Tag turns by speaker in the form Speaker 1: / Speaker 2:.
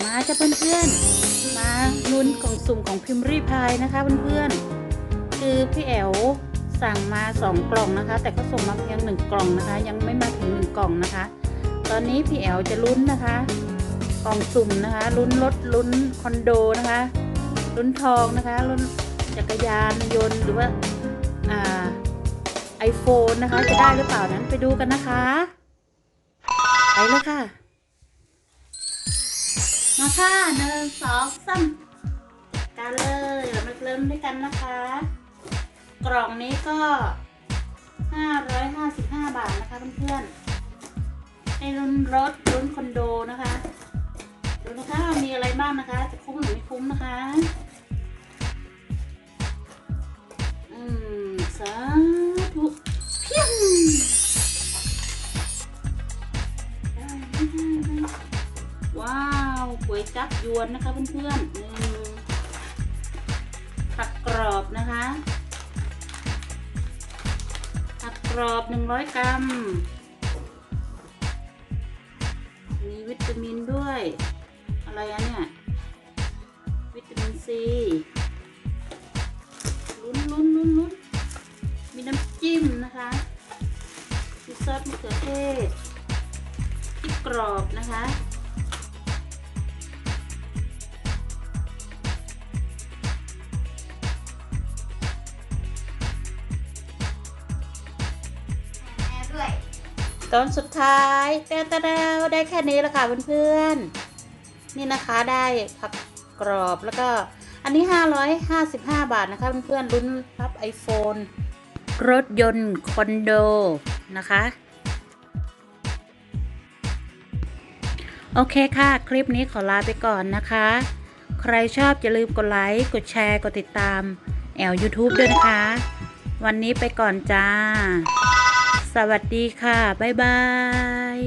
Speaker 1: มาจ้ะเพื่อนๆ มาลุ้นกล่องสุ่มของพิมพ์รีพายนะคะเพื่อนๆ คือพี่แอวสั่งมาสองกล่องนะคะ แต่ก็ส่งมาเพียงหนึ่งกล่องนะคะ ยังไม่มาถึงหนึ่งกล่องนะคะ ตอนนี้พี่แอวจะลุ้นนะคะ กล่องสุ่มนะคะลุ้นรถลุ้นคอนโดนะคะลุ้นทองนะคะลุ้นจักรยานยนต์หรือว่าอ่าไอโฟนนะคะ จะได้หรือเปล่านั้นไปดูกันนะคะ ไปเลยค่ะ มาค่ะหนึ่งสองสามการเลยเรามาเริ่มด้วยกันนะคะ กล่องนี้ก็ 555 บาทนะคะเพื่อนๆในรุ่นรถรุ่นคอนโดนะคะ ดูนะคะมีอะไรบ้างนะคะ จะคุ้มหรือไม่คุ้มนะคะ วก๋วยจับยวนนะคะเพื่อนๆผักกรอบนะคะผักกรอบหนึ่งร้อยกรัม มีวิตามินด้วย อะไรอะเนี่ย วิตามินซีลุ้นลุ้นลุ้นลุ้นมีน้ำจิ้มนะคะมีซอสมะเขือเทศพริกกรอบนะคะ ตอนสุดท้ายแต้วตะดาวได้แค่นี้แล้วค่ะเพื่อนๆนี่นะคะได้ผักกรอบแล้วก็อันนี้ 555 บาทนะคะเพื่อนๆลุ้นรับ iPhone รถยนต์คอนโดนะคะ โอเคค่ะ คลิปนี้ขอลาไปก่อนนะคะ ใครชอบอย่าลืมกดไลค์ กดแชร์ กดติดตาม แอล YouTube ด้วยนะคะ วันนี้ไปก่อนจ้า สวัสดีค่ะ บ๊ายบาย